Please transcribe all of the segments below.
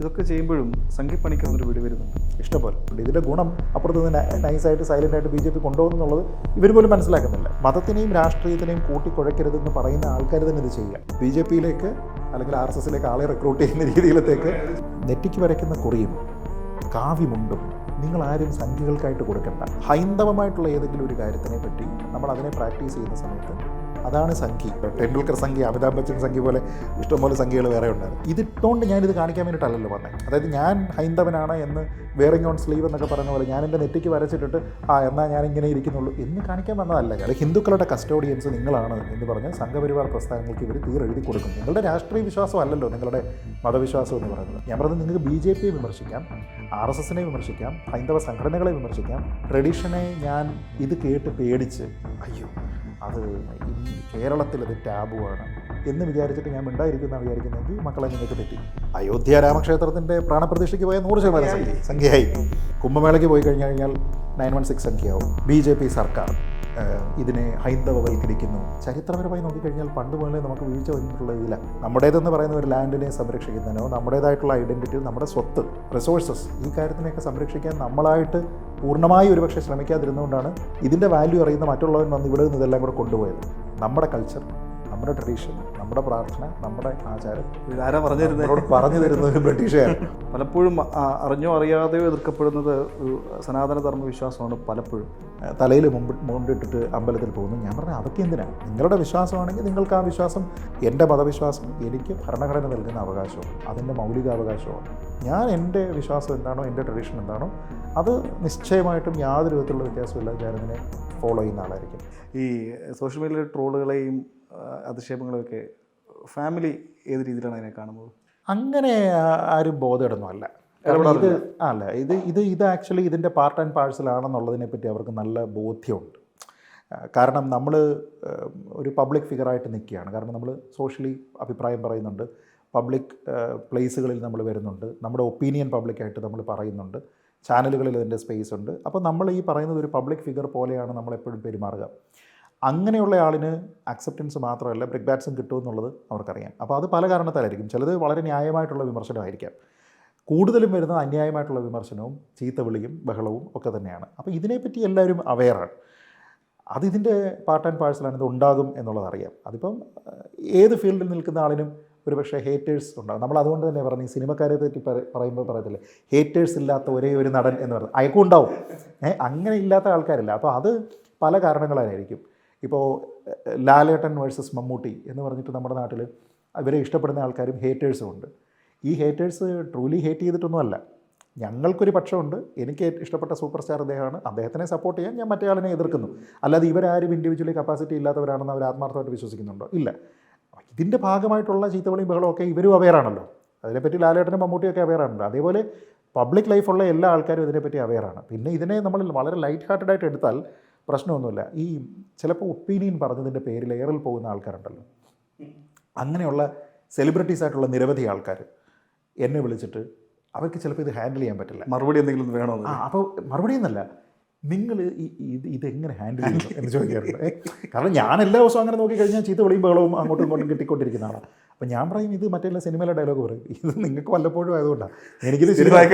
ഇതൊക്കെ ചെയ്യുമ്പോഴും സംഘിപ്പണിക്ക് ഒരു വീട് വരുന്നുണ്ട്. ഇഷ്ടംപോലെ. ഇതിന്റെ ഗുണം അപ്പുറത്ത് നിന്ന് നൈസായിട്ട് സൈലന്റ് ആയിട്ട് ബി ജെ പി കൊണ്ടുപോകുന്നുള്ളത് ഇവർ പോലും മനസ്സിലാക്കുന്നില്ല. മതത്തിനെയും രാഷ്ട്രീയത്തിനെയും കൂട്ടിക്കുഴയ്ക്കരുതെന്ന് പറയുന്ന ആൾക്കാർ തന്നെ ഇത് ചെയ്യുക. ബി ജെ പിയിലേക്ക് അല്ലെങ്കിൽ ആർ എസ് എസിലേക്ക് ആളെ റിക്രൂട്ട് ചെയ്യുന്ന രീതിയിലത്തേക്ക് നെറ്റിക്ക് വരയ്ക്കുന്ന കുറിയും കാവ്യമുണ്ടും നിങ്ങൾ ആരും സംഖ്യകൾക്കായിട്ട് കൊടുക്കണ്ട. ഹൈന്ദവമായിട്ടുള്ള ഏതെങ്കിലും ഒരു കാര്യത്തിനെ പറ്റി നമ്മൾ അതിനെ പ്രാക്ടീസ് ചെയ്യുന്ന സമയത്ത് അതാണ് സംഖ്യ ടെണ്ടുൽക്കർ സംഖ്യ അമിതാഭ് ബച്ചൻ സംഖ്യ പോലെ ഇഷ്ടംപോലെ സംഖ്യകൾ വേറെ ഉണ്ടായിരുന്നു ഇതിട്ടുകൊണ്ട് ഞാനിത് കാണിക്കാൻ വേണ്ടിയിട്ടല്ലല്ലോ പറഞ്ഞത് അതായത് ഞാൻ ഹൈന്ദവനാണ് എന്ന് വേറിങ് ഓൺ സ്ലീവ് എന്നൊക്കെ പറഞ്ഞ പോലെ ഞാൻ എന്റെ നെറ്റിക്ക് വരച്ചിട്ടിട്ട് ആ എന്നാൽ ഞാൻ ഇങ്ങനെ ഇരിക്കുന്നുള്ളൂ എന്ന് കാണിക്കാൻ വന്നതല്ല ഞാൻ. ഹിന്ദുക്കളുടെ കസ്റ്റോഡിയൻസ് നിങ്ങളാണ് എന്ന് പറഞ്ഞ് സംഘപരിവാർ പ്രസ്ഥാനങ്ങൾക്ക് ഇവർ തീർ എഴുതി കൊടുക്കും. നിങ്ങളുടെ രാഷ്ട്രീയ വിശ്വാസം അല്ലല്ലോ നിങ്ങളുടെ മതവിശ്വാസം എന്ന് പറയുന്നത്. ഞാൻ പറഞ്ഞത് നിങ്ങൾക്ക് ബി ജെ പിയെ വിമർശിക്കാം ആർ എസ് എസിനെ വിമർശിക്കാം ഹൈന്ദവ സംഘടനകളെ വിമർശിക്കാം. ട്രഡീഷനെ ഞാൻ ഇത് കേട്ട് പേടിച്ച് അയ്യോ അത് അത് ടാബുവാണ് എന്ന് വിചാരിച്ചിട്ട് ഞാൻ മിണ്ടായിരിക്കുന്ന വിചാരിക്കുന്നെങ്കിൽ മക്കളെ നിങ്ങൾക്ക് തെറ്റി. അയോധ്യ രാമക്ഷേത്രത്തിന്റെ പ്രാണപ്രതിഷ്ഠയ്ക്ക് പോയ നൂറ് ശതമാനം സംഖ്യ സംഖ്യയായി. കുംഭമേളയ്ക്ക് പോയി കഴിഞ്ഞു കഴിഞ്ഞാൽ നയൻ വൺ സിക്സ് സംഖ്യയാവും. ബി ജെ പി സർക്കാർ. ഇതിനെ ഹൈന്ദവവൽക്കരിക്കുന്നു. ചരിത്രപരമായി നോക്കിക്കഴിഞ്ഞാൽ പണ്ട് മുതലേ നമുക്ക് വീഴ്ച വന്നിട്ടുള്ള ഇതില്ല നമ്മുടേതെന്ന് പറയുന്ന ഒരു ലാൻഡിനെ സംരക്ഷിക്കുന്നതിനോ നമ്മുടേതായിട്ടുള്ള ഐഡന്റിറ്റി നമ്മുടെ സ്വത്ത് റിസോഴ്സസ് ഈ കാര്യത്തിനെയൊക്കെ സംരക്ഷിക്കാൻ നമ്മളായിട്ട് പൂർണമായി ഒരുപക്ഷെ ശ്രമിക്കാതിരുന്നുകൊണ്ടാണ് ഇതിന്റെ വാല്യൂ അറിയുന്ന മറ്റുള്ളവൻ വന്ന് ഇവിടെ നിന്ന് ഇതെല്ലാം കൂടെ കൊണ്ടുപോയത്. നമ്മുടെ കൾച്ചർ നമ്മുടെ ട്രഡീഷൻ നമ്മുടെ പ്രാർത്ഥന നമ്മുടെ ആചാരം ഇതാരാ പറഞ്ഞിരുന്നത് നമ്മളോട് പറഞ്ഞു തരുന്നത് ബ്രിട്ടീഷുകാരാണ് പലപ്പോഴും അറിഞ്ഞോ അറിയാതെയോ എതിർക്കപ്പെടുന്നത് ഒരു സനാതന ധർമ്മ വിശ്വാസമാണ് പലപ്പോഴും. തലയിൽ മുമ്പ് മുണ്ടിട്ടിട്ട് അമ്പലത്തിൽ പോകുന്നു. ഞാൻ പറഞ്ഞു അതൊക്കെ എന്തിനാണ് നിങ്ങളുടെ വിശ്വാസമാണെങ്കിൽ നിങ്ങൾക്ക് ആ വിശ്വാസം എന്റെ മതവിശ്വാസം എനിക്ക് ഭരണഘടന നൽകുന്ന അവകാശമാണ് അതിന്റെ മൗലിക അവകാശമാണ് ഞാൻ എന്റെ വിശ്വാസം എന്താണോ എന്റെ ട്രഡീഷൻ എന്താണോ അത് നിശ്ചയമായിട്ടും യാതൊരു വിധത്തിലുള്ള വ്യത്യാസമില്ലാതെ ഞാനതിനെ ഫോളോ ചെയ്യുന്ന ആളായിരിക്കും. ഈ സോഷ്യൽ മീഡിയയിലെ ട്രോളുകളെയും ആ, അധിക്ഷേപങ്ങളെയും ഫാമിലി ഏത് രീതിയിലാണ് അതിനെ കാണുന്നത്? അങ്ങനെ ആരും ബോധമിടുന്നല്ല ഇത് അല്ല ഇത് ഇത് ഇത് ആക്ച്വലി ഇതിന്റെ പാർട്ട് ആൻഡ് പാഴ്സൽ ആണെന്നുള്ളതിനെ പറ്റി അവർക്ക് നല്ല ബോധ്യമുണ്ട്. കാരണം നമ്മൾ ഒരു പബ്ലിക് ഫിഗറായിട്ട് നിൽക്കുകയാണ്. കാരണം നമ്മൾ സോഷ്യലി അഭിപ്രായം പറയുന്നുണ്ട്. പബ്ലിക് പ്ലേസുകളിൽ നമ്മൾ വരുന്നുണ്ട്. നമ്മുടെ ഒപ്പീനിയൻ പബ്ലിക്കായിട്ട് നമ്മൾ പറയുന്നുണ്ട്. ചാനലുകളിൽ അതിന്റെ സ്പേസ് ഉണ്ട്. അപ്പോൾ നമ്മൾ ഈ പറയുന്നത് ഒരു പബ്ലിക് ഫിഗർ പോലെയാണ് നമ്മളെപ്പോഴും പെരുമാറുക. അങ്ങനെയുള്ള ആളിന് അക്സെപ്റ്റൻസ് മാത്രമല്ല ബ്രിക് ബാറ്റ്സും കിട്ടുമെന്നുള്ളത് അവർക്കറിയാം. അപ്പോൾ അത് പല കാരണത്താലായിരിക്കും. ചിലത് വളരെ ന്യായമായിട്ടുള്ള വിമർശനമായിരിക്കാം. കൂടുതലും വരുന്ന അന്യായമായിട്ടുള്ള വിമർശനവും ചീത്ത വിളിയും ബഹളവും ഒക്കെ തന്നെയാണ്. അപ്പോൾ ഇതിനെപ്പറ്റി എല്ലാവരും അവെയറാണ് അതിതിന്റെ പാർട്ട് ആൻഡ് പാഴ്സലാണ് ഇത് ഉണ്ടാകും എന്നുള്ളത് അറിയാം. അതിപ്പം ഏത് ഫീൽഡിൽ നിൽക്കുന്ന ആളിനും ഒരു പക്ഷേ ഹേറ്റേഴ്സ് ഉണ്ടാകും. നമ്മൾ അതുകൊണ്ട് തന്നെ പറഞ്ഞു സിനിമക്കാരെ പറ്റി പറ- പറയുമ്പോൾ പറയത്തില്ലേ? ഹേറ്റേഴ്സ് ഇല്ലാത്ത ഒരേ ഒരു നടൻ എന്ന് പറയുന്നത് അയക്കും ഉണ്ടാവും. ഏഹ് അങ്ങനെ ഇല്ലാത്ത ആൾക്കാരില്ല. അപ്പോൾ അത് പല കാരണങ്ങളായിരിക്കും ഇപ്പോൾ ലാലേട്ടൻ വേഴ്സസ് മമ്മൂട്ടി എന്ന് പറഞ്ഞിട്ട് നമ്മുടെ നാട്ടിൽ ഇവരെ ഇഷ്ടപ്പെടുന്ന ആൾക്കാരും ഹേറ്റേഴ്സും ഉണ്ട്. ഈ ഹേറ്റേഴ്സ് ട്രൂലി ഹേറ്റ് ചെയ്തിട്ടൊന്നുമല്ല. ഞങ്ങൾക്കൊരു പക്ഷമുണ്ട്. എനിക്ക് ഇഷ്ടപ്പെട്ട സൂപ്പർ സ്റ്റാർ അദ്ദേഹമാണ്. അദ്ദേഹത്തിനെ സപ്പോർട്ട് ചെയ്യാൻ ഞാൻ മറ്റേ ആളിനെ എതിർക്കുന്നു. അല്ലാതെ ഇവരാരും ഇൻഡിവിജ്വലി കപ്പാസിറ്റി ഇല്ലാത്തവരാണെന്ന് അവർ ആത്മാർത്ഥമായിട്ട് വിശ്വസിക്കുന്നുണ്ടോ? ഇല്ല. ഇതിന്റെ ഭാഗമായിട്ടുള്ള ചീത്തവിളിയും ബഹളവും ഒക്കെ ഇവരും അവെയറാണല്ലോ അതിനെപ്പറ്റി ലാലേട്ടനും മമ്മൂട്ടിയൊക്കെ അവെയറാണല്ലോ അതേപോലെ പബ്ലിക് ലൈഫുള്ള എല്ലാ ആൾക്കാരും ഇതിനെപ്പറ്റി അവെയറാണ് പിന്നെ ഇതിനെ നമ്മൾ വളരെ ലൈറ്റ് ഹാർട്ടഡായിട്ട് എടുത്താൽ പ്രശ്നമൊന്നുമില്ല. ഈ ചിലപ്പോൾ ഒപ്പീനിയൻ പറഞ്ഞതിന്റെ പേരിൽ എയറിൽ പോകുന്ന ആൾക്കാരുണ്ടല്ലോ. അങ്ങനെയുള്ള സെലിബ്രിറ്റീസ് ആയിട്ടുള്ള നിരവധി ആൾക്കാർ എന്നെ വിളിച്ചിട്ട് അവർക്ക് ചിലപ്പോൾ ഇത് ഹാൻഡിൽ ചെയ്യാൻ പറ്റില്ല. മറുപടി എന്തെങ്കിലും വേണോ ആ അപ്പോൾ മറുപടി എന്നല്ല നിങ്ങൾ ഈ ഇത് ഇതെങ്ങനെ ഹാൻഡിൽ ചെയ്യുന്നു എന്ന് ചോദിക്കാറുണ്ട്. കാരണം ഞാൻ എല്ലാ ദിവസവും അങ്ങനെ നോക്കിക്കഴിഞ്ഞാൽ ചീത്ത വിളിയും ബഹളവും അങ്ങോട്ടും ഇങ്ങോട്ടും കിട്ടിക്കൊണ്ടിരിക്കുന്ന ആളാണ് അപ്പം ഞാൻ പറയും ഇത് മറ്റെല്ലാ സിനിമയിലെ ഡയലോഗ് പറയും. ഇത് നിങ്ങൾക്ക് വല്ലപ്പോഴും ആയതുകൊണ്ടാണ് എനിക്കിത് ശരിയായി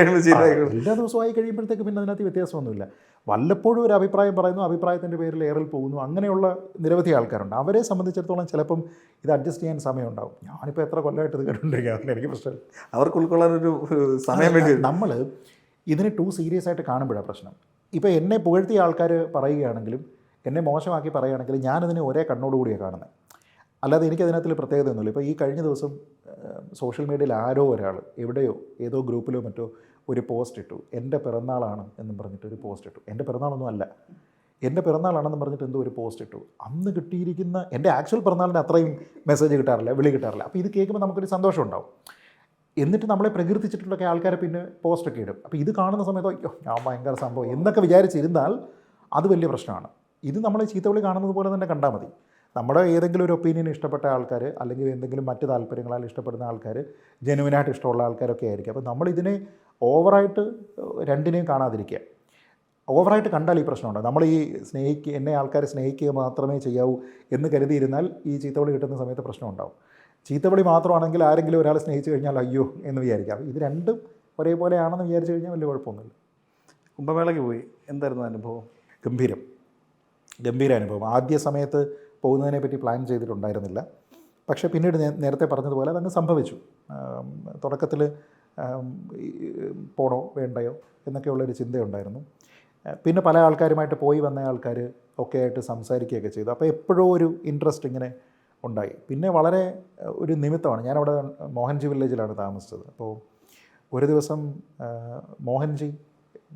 എല്ലാ ദിവസവും ആയി കഴിയുമ്പോഴത്തേക്ക് പിന്നെ അതിനകത്ത് വ്യത്യാസമൊന്നുമില്ല. വല്ലപ്പോഴും ഒരു അഭിപ്രായം പറയുന്നു അഭിപ്രായത്തിന്റെ പേരിൽ ഏറിൽ പോകുന്നു. അങ്ങനെയുള്ള നിരവധി ആൾക്കാരുണ്ട്. അവരെ സംബന്ധിച്ചിടത്തോളം ചിലപ്പം ഇത് അഡ്ജസ്റ്റ് ചെയ്യാൻ സമയമുണ്ടാവും. ഞാനിപ്പോൾ എത്ര കൊല്ലമായിട്ട് ഇത് കേട്ടുകൊണ്ടിരിക്കുകയാണ് എനിക്ക് പ്രശ്നം അവർക്ക് ഉൾക്കൊള്ളാനൊരു ഒരു സമയം വേണ്ടി. നമ്മൾ ഇതിനെ ടു സീരിയസ് ആയിട്ട് കാണുമ്പോഴാണ് പ്രശ്നം. ഇപ്പോൾ എന്നെ പുകഴ്ത്തിയ ആൾക്കാർ പറയുകയാണെങ്കിലും എന്നെ മോശമാക്കി പറയുകയാണെങ്കിലും ഞാനതിനെ ഒരേ കണ്ണോടുകൂടിയാണ് കാണുന്നത് അല്ലാതെ എനിക്കതിനകത്തിൽ പ്രത്യേകതയൊന്നുമില്ല. ഇപ്പോൾ ഈ കഴിഞ്ഞ ദിവസം സോഷ്യൽ മീഡിയയിൽ ആരോ ഒരാൾ എവിടെയോ ഏതോ ഗ്രൂപ്പിലോ മറ്റോ ഒരു പോസ്റ്റ് ഇട്ടു. എന്റെ പിറന്നാളാണ് എന്നും പറഞ്ഞിട്ട് ഒരു പോസ്റ്റ് ഇട്ടു. എന്റെ പിറന്നാളൊന്നും അല്ല. എന്റെ പിറന്നാളാണെന്ന് പറഞ്ഞിട്ട് എന്തോ ഒരു പോസ്റ്റ് ഇട്ടു. അന്ന് കിട്ടിയിരിക്കുന്ന എന്റെ ആക്ച്വൽ പിറന്നാളിന് അത്രയും മെസ്സേജ് കിട്ടാറില്ല വിളി കിട്ടാറില്ല. അപ്പോൾ ഇത് കേൾക്കുമ്പോൾ നമുക്കൊരു സന്തോഷം ഉണ്ടാവും എന്നിട്ട് നമ്മളെ പ്രകീർത്തിച്ചിട്ടുള്ളൊക്കെ ആൾക്കാരെ പിന്നെ പോസ്റ്റൊക്കെ ഇടും. അപ്പോൾ ഇത് കാണുന്ന സമയത്ത് അയ്യോ ഞാൻ ഭയങ്കര സംഭവം എന്നൊക്കെ വിചാരിച്ചിരുന്നാൽ അത് വലിയ പ്രശ്നമാണ്. ഇത് നമ്മളെ ചീത്തവിളി കാണുന്നത് പോലെ തന്നെ കണ്ടാൽ മതി. നമ്മുടെ ഏതെങ്കിലും ഒരു ഒപ്പീനിയൻ ഇഷ്ടപ്പെട്ട ആൾക്കാർ അല്ലെങ്കിൽ എന്തെങ്കിലും മറ്റ് താല്പര്യങ്ങളാൽ ഇഷ്ടപ്പെടുന്ന ആൾക്കാർ ജെനുവിനായിട്ട് ഇഷ്ടമുള്ള ആൾക്കാരൊക്കെ ആയിരിക്കും. അപ്പോൾ നമ്മളിതിനെ ഓവറായിട്ട് രണ്ടിനെയും കാണാതിരിക്കുക. ഓവറായിട്ട് കണ്ടാൽ ഈ പ്രശ്നമുണ്ട്. നമ്മൾ ഈ സ്നേഹിക്കുക എന്നെ ആൾക്കാർ സ്നേഹിക്കുക മാത്രമേ ചെയ്യാവൂ എന്ന് കരുതിയിരുന്നാൽ ഈ ചീത്തവിളി കിട്ടുന്ന സമയത്ത് പ്രശ്നം ഉണ്ടാവും ചീത്തവിളി മാത്രമാണെങ്കിൽ ആരെങ്കിലും ഒരാളെ സ്നേഹിച്ചു കഴിഞ്ഞാൽ അയ്യോ എന്ന് വിചാരിക്കാം. ഇത് രണ്ടും ഒരേപോലെയാണെന്ന് വിചാരിച്ചു കഴിഞ്ഞാൽ വലിയ കുഴപ്പമൊന്നുമില്ല. കുംഭമേളയ്ക്ക് പോയി. എന്തായിരുന്നു അനുഭവം? ഗംഭീരം. ഗംഭീര അനുഭവം. ആദ്യ സമയത്ത് പോകുന്നതിനെ പറ്റി പ്ലാൻ ചെയ്തിട്ടുണ്ടായിരുന്നില്ല. പക്ഷേ പിന്നീട് നേരത്തെ പറഞ്ഞതുപോലെ അതങ്ങ് സംഭവിച്ചു. തുടക്കത്തിൽ പോണോ വേണ്ടയോ എന്നൊക്കെയുള്ളൊരു ചിന്തയുണ്ടായിരുന്നു. പിന്നെ പല ആൾക്കാരുമായിട്ട് പോയി വന്ന ആൾക്കാർ ഒക്കെ ആയിട്ട് സംസാരിക്കുകയൊക്കെ ചെയ്തു. അപ്പോൾ എപ്പോഴോ ഒരു ഇൻട്രസ്റ്റ് ഇങ്ങനെ ഉണ്ടായി. പിന്നെ വളരെ ഒരു നിമിത്തമാണ്. ഞാനവിടെ മോഹൻജി വില്ലേജിലാണ് താമസിച്ചത്. അപ്പോൾ ഒരു ദിവസം മോഹൻജി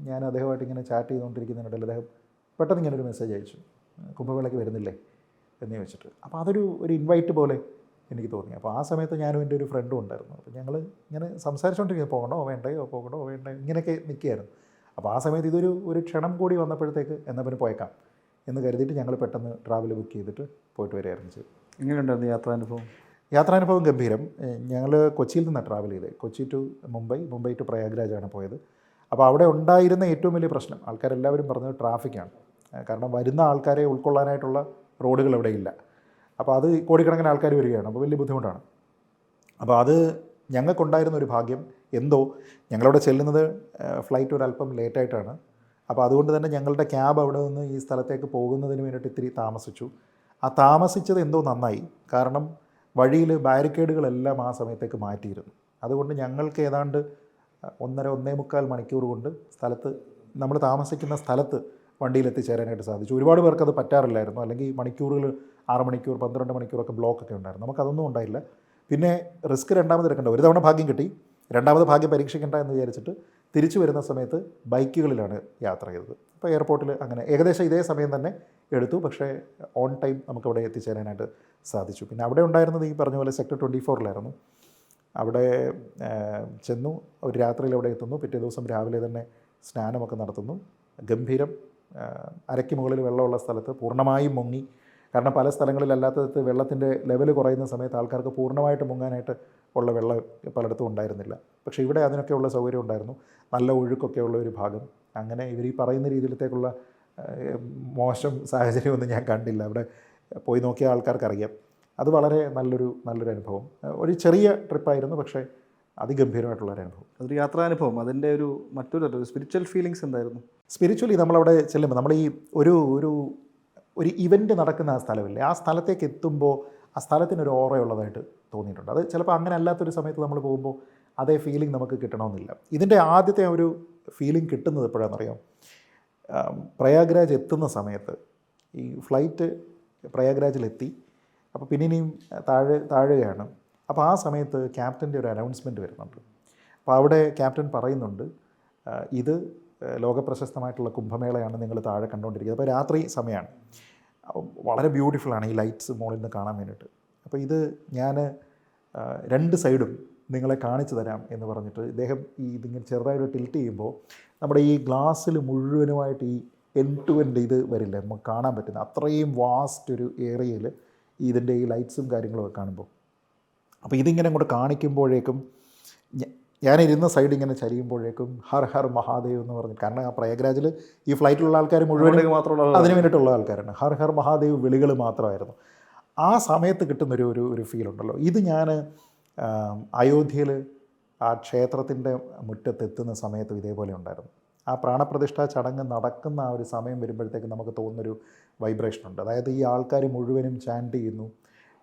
ഞാൻ അദ്ദേഹമായിട്ട് ഇങ്ങനെ ചാറ്റ് ചെയ്തുകൊണ്ടിരിക്കുന്നതിനിടയിൽ അദ്ദേഹം പെട്ടെന്ന് ഇങ്ങനെ ഒരു മെസ്സേജ് അയച്ചു. കുംഭമേളയ്ക്ക് വരുന്നില്ലേ എന്ന് ചോദിച്ചിട്ട്. അപ്പോൾ അതൊരു ഒരു ഇൻവൈറ്റ് പോലെ എനിക്ക് തോന്നി. അപ്പോൾ ആ സമയത്ത് ഞാനും എന്റെ ഒരു ഫ്രണ്ടും ഉണ്ടായിരുന്നു. അപ്പോൾ ഞങ്ങൾ ഇങ്ങനെ സംസാരിച്ചുകൊണ്ടിരിക്കുന്നത് പോകണോ വേണ്ടയോ പോകണോ വേണ്ട ഇങ്ങനെയൊക്കെ നിൽക്കുകയായിരുന്നു. അപ്പോൾ ആ സമയത്ത് ഇതൊരു ഒരു ക്ഷണം കൂടി വന്നപ്പോഴത്തേക്ക് എന്നാൽ പിന്നെ പോയേക്കാം എന്ന് കരുതിയിട്ട് ഞങ്ങൾ പെട്ടെന്ന് ട്രാവൽ ബുക്ക് ചെയ്തിട്ട് പോയിട്ട് വരികയായിരുന്നു ചെയ്തു എങ്ങനെയുണ്ടായിരുന്നു യാത്രാനുഭവം? യാത്രാനുഭവം ഗംഭീരം. ഞങ്ങൾ കൊച്ചിയിൽ നിന്നാണ് ട്രാവൽ ചെയ്തത്. കൊച്ചി ടു മുംബൈ മുംബൈ ടു പ്രയാഗ്രാജാണ് പോയത്. അപ്പോൾ അവിടെ ഉണ്ടായിരുന്ന ഏറ്റവും വലിയ പ്രശ്നം ആൾക്കാരെല്ലാവരും പറഞ്ഞത് ട്രാഫിക്കാണ് കാരണം വരുന്ന ആൾക്കാരെ ഉൾക്കൊള്ളാനായിട്ടുള്ള റോഡുകൾ അവിടെ ഇല്ല. അപ്പോൾ അത് കോടിക്കണക്കിന് ആൾക്കാർ വരികയാണ്. അപ്പോൾ വലിയ ബുദ്ധിമുട്ടാണ്. അപ്പോൾ അത് ഞങ്ങൾക്കുണ്ടായിരുന്ന ഒരു ഭാഗ്യം. എന്തോ ഞങ്ങളവിടെ ചെല്ലുന്നത് ഫ്ലൈറ്റ് ഒരല്പം ലേറ്റായിട്ടാണ് അപ്പോൾ അതുകൊണ്ട് തന്നെ ഞങ്ങളുടെ ക്യാബ് അവിടെ നിന്ന് ഈ സ്ഥലത്തേക്ക് പോകുന്നതിന് വേണ്ടിയിട്ട് ഇത്തിരി താമസിച്ചു. ആ താമസിച്ചത് എന്തോ നന്നായി. കാരണം വഴിയിൽ ബാരിക്കേഡുകളെല്ലാം ആ സമയത്തേക്ക് മാറ്റിയിരുന്നു. അതുകൊണ്ട് ഞങ്ങൾക്ക് ഏതാണ്ട് ഒന്നര ഒന്നേ മുക്കാൽ മണിക്കൂർ കൊണ്ട് സ്ഥലത്ത് നമ്മൾ താമസിക്കുന്ന സ്ഥലത്ത് വണ്ടിയിൽ എത്തിച്ചേരാനായിട്ട് സാധിച്ചു. ഒരുപാട് പേർക്ക് അത് പറ്റാറില്ലായിരുന്നു. അല്ലെങ്കിൽ മണിക്കൂറുകൾ ആറ് മണിക്കൂർ പന്ത്രണ്ട് മണിക്കൂറൊക്കെ ബ്ലോക്കൊക്കെ ഉണ്ടായിരുന്നു. നമുക്കതൊന്നും ഉണ്ടായില്ല. പിന്നെ റിസ്ക് രണ്ടാമത് എടുക്കേണ്ട. ഒരു തവണ ഭാഗ്യം കിട്ടി. രണ്ടാമത് ഭാഗ്യം പരീക്ഷിക്കേണ്ട എന്ന് വിചാരിച്ചിട്ട് തിരിച്ചു വരുന്ന സമയത്ത് ബൈക്കുകളിലാണ് യാത്ര ചെയ്തത്. അപ്പോൾ എയർപോർട്ടിൽ അങ്ങനെ ഏകദേശം ഇതേ സമയം തന്നെ എടുത്തു. പക്ഷേ ഓൺ ടൈം നമുക്കവിടെ എത്തിച്ചേരാനായിട്ട് സാധിച്ചു. പിന്നെ അവിടെ ഉണ്ടായിരുന്നത് ഈ പറഞ്ഞ പോലെ സെക്ടർ ട്വന്റി ഫോറിലായിരുന്നു അവിടെ ചെന്നു ഒരു രാത്രിയിൽ അവിടെ എത്തുന്നു. പിറ്റേ ദിവസം രാവിലെ തന്നെ സ്നാനമൊക്കെ നടത്തുന്നു. ഗംഭീരം അരയ്ക്ക് മുകളിൽ വെള്ളമുള്ള സ്ഥലത്ത് പൂർണമായും മുങ്ങി. കാരണം പല സ്ഥലങ്ങളിലല്ലാത്തത് വെള്ളത്തിന്റെ ലെവൽ കുറയുന്ന സമയത്ത് ആൾക്കാർക്ക് പൂർണമായിട്ട് മുങ്ങാനായിട്ട് ഉള്ള വെള്ളം പലയിടത്തും ഉണ്ടായിരുന്നില്ല. പക്ഷേ ഇവിടെ അതിനൊക്കെയുള്ള സൗകര്യം ഉണ്ടായിരുന്നു. നല്ല ഒഴുക്കൊക്കെ ഉള്ള ഒരു ഭാഗം. അങ്ങനെ ഇവർ ഈ പറയുന്ന രീതിയിലത്തേക്കുള്ള മോശം സാഹചര്യമൊന്നും ഞാൻ കണ്ടില്ല. അവിടെ പോയി നോക്കിയ ആൾക്കാർക്കറിയാം. അത് വളരെ നല്ലൊരു നല്ലൊരു അനുഭവം. ഒരു ചെറിയ ട്രിപ്പായിരുന്നു പക്ഷേ അതിഗംഭീരമായിട്ടുള്ള ഒരു അനുഭവം. അതൊരു യാത്രാനുഭവം. അതിന്റെ ഒരു മറ്റൊരു സ്പിരിച്വൽ ഫീലിങ്സ് എന്തായിരുന്നു? സ്പിരിച്വലി നമ്മളവിടെ ചെല്ലുമ്പോൾ നമ്മൾ ഈ ഒരു ഒരു ഒരു ഇവന്റ് നടക്കുന്ന ആ സ്ഥലമില്ലേ? ആ സ്ഥലത്തേക്ക് എത്തുമ്പോൾ ആ സ്ഥലത്തിനൊരു ഓറയുള്ളതായിട്ട് തോന്നിയിട്ടുണ്ട്. അത് ചിലപ്പോൾ അങ്ങനെ അല്ലാത്തൊരു സമയത്ത് നമ്മൾ പോകുമ്പോൾ അതേ ഫീലിംഗ് നമുക്ക് കിട്ടണമെന്നില്ല. ഇതിന്റെ ആദ്യത്തെ ഒരു ഫീലിംഗ് കിട്ടുന്നത് എപ്പോഴാണെന്നറിയാം? പ്രയാഗ്രാജ് എത്തുന്ന സമയത്ത്. ഈ ഫ്ലൈറ്റ് പ്രയാഗ്രാജിലെത്തി. അപ്പോൾ പിന്നെ ഇനിയും താഴെ താഴെയാണ്. അപ്പോൾ ആ സമയത്ത് ക്യാപ്റ്റന്റെ ഒരു അനൗൺസ്മെന്റ് വരുന്നുണ്ട്. അപ്പോൾ അവിടെ ക്യാപ്റ്റൻ പറയുന്നുണ്ട് ഇത് ലോകപ്രശസ്തമായിട്ടുള്ള കുംഭമേളയാണ് നിങ്ങൾ താഴെ കണ്ടുകൊണ്ടിരിക്കുന്നത്. അപ്പോൾ രാത്രി സമയമാണ്. വളരെ ബ്യൂട്ടിഫുള്ളാണ് ഈ ലൈറ്റ്സ് മുകളിൽ നിന്ന് കാണാൻ വേണ്ടിയിട്ട്. അപ്പോൾ ഇത് ഞാൻ രണ്ട് സൈഡും നിങ്ങളെ കാണിച്ചു തരാം എന്ന് പറഞ്ഞിട്ട് ഇദ്ദേഹം ഈ ഇതിങ്ങനെ ചെറുതായിട്ട് ടിൽറ്റ് ചെയ്യുമ്പോൾ നമ്മുടെ ഈ ഗ്ലാസ്സിൽ മുഴുവനുമായിട്ട് ഈ എൻ ടു എൻഡ് ഇത് വരില്ല? നമുക്ക് കാണാൻ പറ്റുന്ന അത്രയും വാസ്റ്റ് ഒരു ഏരിയയിൽ ഇതിന്റെ ഈ ലൈറ്റ്സും കാര്യങ്ങളൊക്കെ കാണുമ്പോൾ. അപ്പോൾ ഇതിങ്ങനെ അങ്ങോട്ട് കാണിക്കുമ്പോഴേക്കും ഞാനിരുന്ന സൈഡ് ഇങ്ങനെ ചരിയുമ്പോഴേക്കും ഹർ ഹർ മഹാദേവ് എന്ന് പറഞ്ഞു കാരണം ആ പ്രയാഗ്രാജിൽ ഈ ഫ്ലൈറ്റിലുള്ള ആൾക്കാർ മുഴുവൻ മാത്രമുള്ള അതിന് വേണ്ടിയിട്ടുള്ള ആൾക്കാരാണ്. ഹർ ഹർ മഹാദേവ് വിളികൾ മാത്രമായിരുന്നു. ആ സമയത്ത് കിട്ടുന്നൊരു ഒരു ഒരു ഫീൽ ഉണ്ടല്ലോ. ഇത് ഞാൻ അയോധ്യയിൽ ആ ക്ഷേത്രത്തിന്റെ മുറ്റത്തെത്തുന്ന സമയത്തും ഇതേപോലെ ഉണ്ടായിരുന്നു. ആ പ്രാണപ്രതിഷ്ഠാ ചടങ്ങ് നടക്കുന്ന ആ ഒരു സമയം വരുമ്പോഴത്തേക്ക് നമുക്ക് തോന്നുന്നൊരു വൈബ്രേഷൻ ഉണ്ട്. അതായത് ഈ ആൾക്കാർ മുഴുവനും ചാൻഡ് ചെയ്യുന്നു.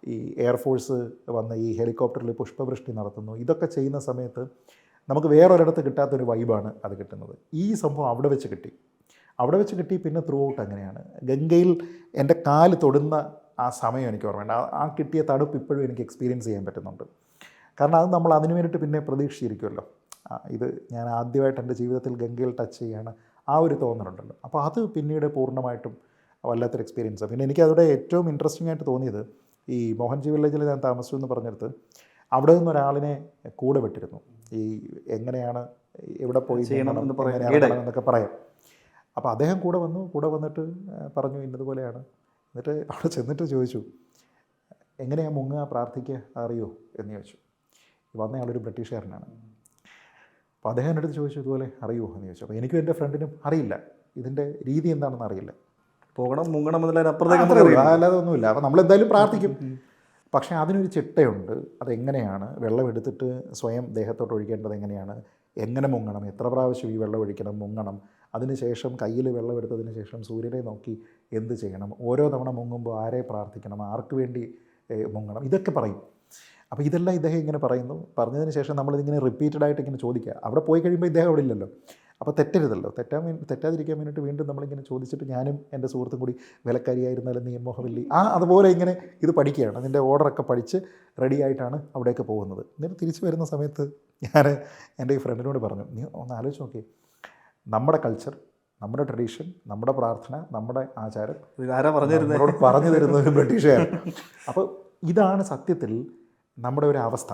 ഈ എയർഫോഴ്സ് വന്ന് ഈ ഹെലികോപ്റ്ററിൽ പുഷ്പവൃഷ്ടി നടത്തുന്നു. ഇതൊക്കെ ചെയ്യുന്ന സമയത്ത് നമുക്ക് വേറൊരിടത്ത് കിട്ടാത്തൊരു വൈബാണ് അത് കിട്ടുന്നത്. ഈ സംഭവം അവിടെ വെച്ച് കിട്ടി. അവിടെ വെച്ച് കിട്ടി പിന്നെ ത്രൂ ഔട്ട് അങ്ങനെയാണ്. ഗംഗയിൽ എന്റെ കാൽ തൊടുന്ന ആ സമയം എനിക്ക് ഓർമ്മയുണ്ട്. ആ- കിട്ടിയ തണുപ്പ് ഇപ്പോഴും എനിക്ക് എക്സ്പീരിയൻസ് ചെയ്യാൻ പറ്റുന്നുണ്ട്. കാരണം അത് നമ്മൾ അതിനു വേണ്ടിയിട്ട് പിന്നെ പ്രതീക്ഷിച്ചിരിക്കുമല്ലോ ഇത് ഞാൻ ആദ്യമായിട്ട് എന്റെ ജീവിതത്തിൽ ഗംഗയിൽ ടച്ച് ചെയ്യാണ്. ആ ഒരു തോന്നലുണ്ടല്ലോ. അപ്പോൾ അത് പിന്നീട് പൂർണമായിട്ടും വല്ലാത്തൊരു എക്സ്പീരിയൻസ് പിന്നെ എനിക്ക് അവിടെ ഏറ്റവും ഇൻട്രസ്റ്റിംഗ് ആയിട്ട് തോന്നിയത് ഈ മോഹൻജി വില്ലേജിൽ ഞാൻ താമസിച്ചു എന്ന് പറഞ്ഞെടുത്ത് അവിടെ നിന്ന് ഒരാളിനെ കൂടെ വിട്ടിരുന്നു. ഈ എങ്ങനെയാണ് എവിടെ പോയി എന്നൊക്കെ പറയാം. അപ്പോൾ അദ്ദേഹം കൂടെ വന്നു. കൂടെ വന്നിട്ട് പറഞ്ഞു ഇന്നതുപോലെയാണ്. എന്നിട്ട് അവിടെ ചെന്നിട്ട് ചോദിച്ചു എങ്ങനെയാണ് മുങ്ങുക? പ്രാർത്ഥിക്കുക? അറിയോ? എന്ന് ചോദിച്ചു. വന്നയാളൊരു ബ്രിട്ടീഷുകാരനാണ് അപ്പോൾ അദ്ദേഹം എന്റെ അടുത്ത് ചോദിച്ചു ഇതുപോലെ അറിയുമോ എന്ന് ചോദിച്ചു. അപ്പോൾ എനിക്കും എന്റെ ഫ്രണ്ടിനും അറിയില്ല. ഇതിന്റെ രീതി എന്താണെന്ന് അറിയില്ല. പോകണം മുങ്ങണം അപ്പുറത്തേക്ക് അല്ലാതെ ഒന്നുമില്ല. അപ്പോൾ നമ്മളെന്തായാലും പ്രാർത്ഥിക്കും. പക്ഷേ അതിനൊരു ചിട്ടയുണ്ട്. അതെങ്ങനെയാണ്? വെള്ളം എടുത്തിട്ട് സ്വയം ദേഹത്തോട്ട് ഒഴിക്കേണ്ടത് എങ്ങനെയാണ്? എങ്ങനെ മുങ്ങണം? എത്ര പ്രാവശ്യം ഈ വെള്ളം ഒഴിക്കണം മുങ്ങണം? അതിനുശേഷം കയ്യിൽ വെള്ളം എടുത്തതിന് ശേഷം സൂര്യനെ നോക്കി എന്ത് ചെയ്യണം? ഓരോ തവണ മുങ്ങുമ്പോൾ ആരെ പ്രാർത്ഥിക്കണം? ആർക്ക് വേണ്ടി മുങ്ങണം? ഇതൊക്കെ പറയും. അപ്പോൾ ഇതെല്ലാം ഇദ്ദേഹം ഇങ്ങനെ പറയുന്നു. പറഞ്ഞതിന് ശേഷം നമ്മളിതിങ്ങനെ റിപ്പീറ്റഡ് ആയിട്ട് ഇങ്ങനെ ചോദിക്കുക. അവിടെ പോയി കഴിയുമ്പോൾ ഇദ്ദേഹം അവിടെ ഇല്ലല്ലോ. അപ്പോൾ തെറ്റരുതല്ലോ. തെറ്റാൻ വേണ്ടി തെറ്റാതിരിക്കാൻ വേണ്ടിയിട്ട് വീണ്ടും നമ്മളിങ്ങനെ ചോദിച്ചിട്ട് ഞാനും എന്റെ സുഹൃത്തും കൂടി വിലക്കാരിയായിരുന്നാലും നീ മോഹമില്ലി ആ അതുപോലെ ഇങ്ങനെ ഇത് പഠിക്കുകയാണ്. അതിന്റെ ഓർഡറൊക്കെ പഠിച്ച് റെഡി ആയിട്ടാണ് അവിടേക്ക് പോകുന്നത്. എന്നിട്ട് തിരിച്ചു വരുന്ന സമയത്ത് ഞാൻ എന്റെ ഈ ഫ്രണ്ടിനോട് പറഞ്ഞു നീ ഒന്ന് ആലോചിച്ച് നോക്കി നമ്മുടെ കൾച്ചർ നമ്മുടെ ട്രഡീഷൻ നമ്മുടെ പ്രാർത്ഥന നമ്മുടെ ആചാരം പറഞ്ഞു നമ്മളോട് പറഞ്ഞു തരുന്നത് ബ്രിട്ടീഷുകാരാണ് അപ്പോൾ ഇതാണ് സത്യത്തിൽ നമ്മുടെ ഒരു അവസ്ഥ.